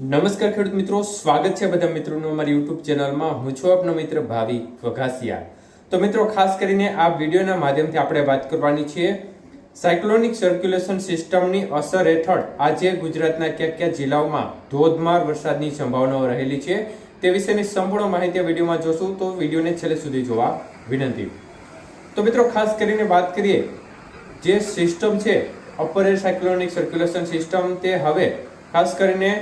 નમસ્કાર ખેડૂત મિત્રો, સ્વાગત છે બધા મિત્રોનું અમારી યુટ્યુબ ચેનલમાં. હું છું આપનો મિત્ર ભાવિ વઘાસિયા. તો મિત્રો, ખાસ કરીને આ વિડીયોના માધ્યમથી આપણે વાત કરવાની છે સાયક્લોનિક સર્ક્યુલેશન સિસ્ટમની અસર હેઠળ આજે ગુજરાતના ક્યાં ક્યાં જિલ્લાઓમાં ધોધમાર વરસાદની સંભાવનાઓ રહેલી છે તે વિશેની સંપૂર્ણ માહિતી વિડીયોમાં જોશું. તો વિડીયોને છેલ્લે સુધી જોવા વિનંતી. તો મિત્રો, ખાસ કરીને વાત કરીએ જે સિસ્ટમ છે upper air cyclonic circulation system તે હવે ખાસ કરીને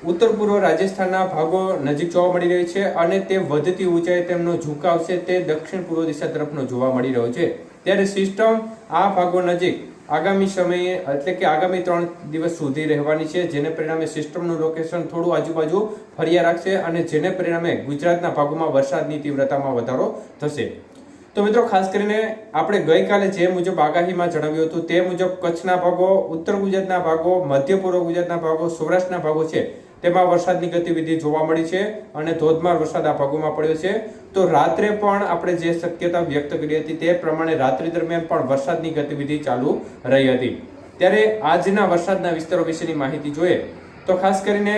ઉત્તર પૂર્વ રાજસ્થાનના ભાગો નજીક જોવા મળી રહી છે અને તે વધતી ઊંચાઈ તેમનો ઝુકાવ છે તે દક્ષિણ પૂર્વ દિશા તરફનો જોવા મળી રહ્યો છે. ત્યારે સિસ્ટમ આ ભાગો નજીક આગામી સમયે એટલે કે આગામી ત્રણ દિવસ સુધી રહેવાની છે, જેને પરિણામે સિસ્ટમનું લોકેશન થોડું આજુબાજુ ફર્યા રાખશે અને જેને પરિણામે ગુજરાતના ભાગોમાં વરસાદની તીવ્રતામાં વધારો થશે. તો મિત્રો, ખાસ કરીને આપણે ગઈકાલે જે મુજબ આગાહીમાં જણાવ્યું હતું તે મુજબ કચ્છના ભાગો, ઉત્તર ગુજરાતના ભાગો, મધ્ય પૂર્વ ગુજરાતના ભાગો, સૌરાષ્ટ્રના ભાગો છે. તેમાં વરસાદની ગતિવિધિ જોવા મળી છે અને ધોધમાર વરસાદ આ ભાગોમાં પડ્યો છે. તો રાત્રે પણ આપણે જે શક્યતા વ્યક્ત કરી હતી તે પ્રમાણે રાત્રિ દરમિયાન પણ વરસાદની ગતિવિધિ ચાલુ રહી હતી. ત્યારે આજના વરસાદના વિસ્તારો વિશેની માહિતી જોઈએ તો ખાસ કરીને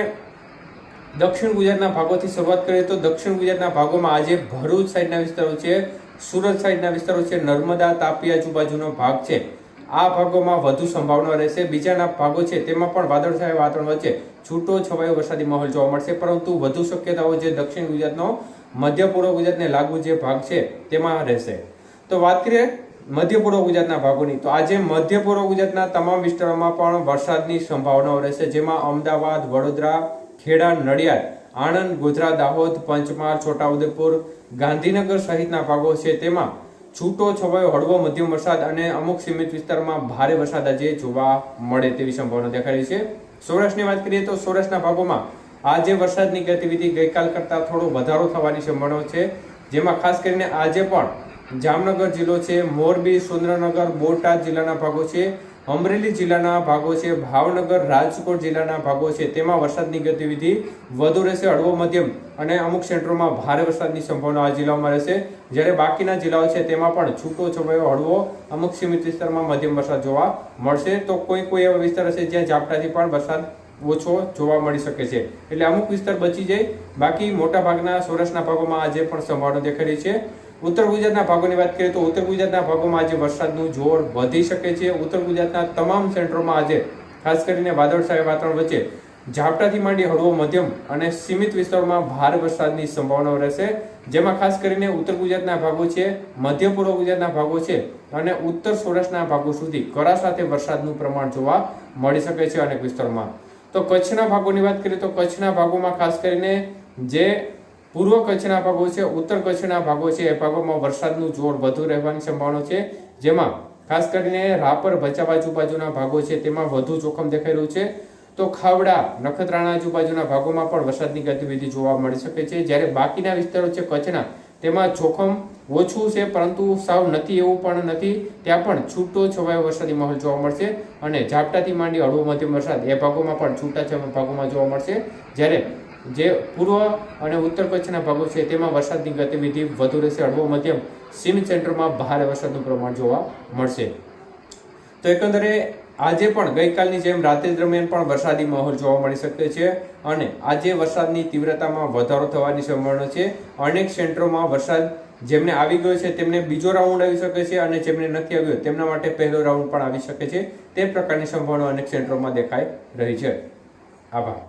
દક્ષિણ ગુજરાતના ભાગોથી શરૂઆત કરીએ તો દક્ષિણ ગુજરાતના ભાગોમાં આજે ભરૂચ સાઈડના વિસ્તારો છે, સુરત સાઈડના વિસ્તારો છે, નર્મદા, તાપી આજુબાજુનો ભાગ છે. આ ભાગોમાં વધુ સંભાવના રહેશે. બીજાના ભાગો છે તેમાં પણ વાદળછાયા વાતાવરણ વચ્ચે છૂટો છવાયો વરસાદી માહોલ જોવા મળશે. પરંતુ વધુ શક્યતાઓ જે દક્ષિણ ગુજરાતનો, મધ્ય પૂર્વ ગુજરાતને લાગુ જે ભાગ છે, તેમાં રહેશે. તો વાત કરીએ મધ્ય પૂર્વ ગુજરાતના ભાગોની. તો આજે મધ્ય પૂર્વ ગુજરાતના તમામ વિસ્તારોમાં પણ વરસાદની સંભાવનાઓ રહેશે. જેમાં અમદાવાદ, વડોદરા, ખેડા, નડિયાદ, આણંદ ગોધરા દાહોદ, પંચમહાલ, છોટાઉદેપુર, ગાંધીનગર સહિતના ભાગો છે. તેમાં છૂટો છવાયો હળવો મધ્યમ વરસાદ અને અમુક સીમિત વિસ્તારમાં ભારે વરસાદ આજે જોવા મળે તેવી સંભાવના દેખાઈ રહી છે. સૌરાષ્ટ્રની વાત કરીએ તો સૌરાષ્ટ્રના ભાગોમાં આજે વરસાદની ગતિવિધિ ગઈકાલ કરતાં થોડો વધારો થવાની સંભાવના છે. જેમાં ખાસ કરીને આજે પણ જામનગર જિલ્લો છે, મોરબી, સુરેન્દ્રનગર, બોટાદ જિલ્લાના ભાગો છે. અમરેલી જિલ્લાના ભાગો છે, ભાવનગર, રાજકોટ જિલ્લાના ભાગો છે, તેમાં વરસાદની ગતિવિધિ વધુ રહેશે હળવો મધ્યમ અને અમુક સેન્ટરોમાં ભારે વરસાદની સંભાવના આ જિલ્લાઓમાં રહેશે. જ્યારે બાકીના જિલ્લાઓ છે, તેમાં પણ છૂટો છવાયો હળવો, અમુક સીમિત વિસ્તારમાં મધ્યમ વરસાદ જોવા મળશે. તો કોઈ કોઈ એવા વિસ્તાર હશે જ્યાં ઝાપટાથી પણ વરસાદ ઓછો જોવા મળી શકે છે. એટલે અમુક વિસ્તાર બચી જાય. બાકી મોટા ભાગના સૌરાષ્ટ્રના ભાગોમાં આજે પણ સંભાવના દેખાઈ છે. ઉત્તર ગુજરાતના ભાગોની વાત કરીએ તો ઉત્તર ગુજરાતના ભાગોમાં આજે વરસાદનું જોર વધી શકે છે. ઉત્તર ગુજરાતના તમામ સેન્ટરોમાં આજે, ખાસ કરીને વાદળછાયા વાતાવરણ વચ્ચે, ઝાપટાથી માંડી હળવો મધ્યમ અને સીમિત વિસ્તારોમાં ભારે વરસાદની સંભાવનાઓ રહેશે. જેમાં ખાસ કરીને ઉત્તર ગુજરાતના ભાગો છે, મધ્ય પૂર્વ ગુજરાતના ભાગો છે અને ઉત્તર સૌરાષ્ટ્રના ભાગો સુધી કરા સાથે વરસાદનું પ્રમાણ જોવા મળી શકે છે અનેક વિસ્તારોમાં. તો કચ્છના ભાગોની વાત કરીએ તો કચ્છના ભાગોમાં ખાસ કરીને જે પૂર્વ કચ્છના ભાગો છે, ઉત્તર કચ્છના ભાગો છે, એ ભાગોમાં વરસાદનું જોર વધુ રહેવાની સંભાવના છે. જેમાં ખાસ કરીને રાપર ભચાઉ આજુબાજુના ભાગો છે, તેમાં વધુ જોખમ દેખાઈ રહ્યું છે. તો ખાવડા, નખત્રાણા આજુબાજુના ભાગોમાં પણ વરસાદની ગતિવિધિ જોવા મળી શકે છે. જ્યારે બાકીના વિસ્તારો છે કચ્છના, તેમાં જોખમ ઓછું છે, પરંતુ સાવ નથી એવું પણ નથી. ત્યાં પણ છૂટો છવાયો વરસાદી માહોલ જોવા મળશે અને ઝાપટાથી માંડી હળવો મધ્યમ વરસાદ એ ભાગોમાં પણ છૂટાછવાયા ભાગોમાં જોવા મળશે. જ્યારે જે પૂર્વ અને ઉત્તર કચ્છના ભાગો છે, તેમાં વરસાદની ગતિવિધિ વધુ રહેશે. હળવો મધ્યમ સિમ સેન્ટરમાં ભારે વરસાદનું પ્રમાણ જોવા મળશે. તો એકંદરે આજે પણ ગઈકાલની જેમ રાત્રિ દરમિયાન પણ વરસાદી માહોલ જોવા મળી શકે છે અને આજે વરસાદની તીવ્રતામાં વધારો થવાની સંભાવના છે. અનેક સેન્ટરોમાં વરસાદ જેમને આવી ગયો છે, તેમને બીજો રાઉન્ડ આવી શકે છે અને જેમને નથી આવ્યો, તેમના માટે પહેલો રાઉન્ડ પણ આવી શકે છે. તે પ્રકારની સંભાવના અનેક સેન્ટરોમાં દેખાઈ રહી છે. આભાર.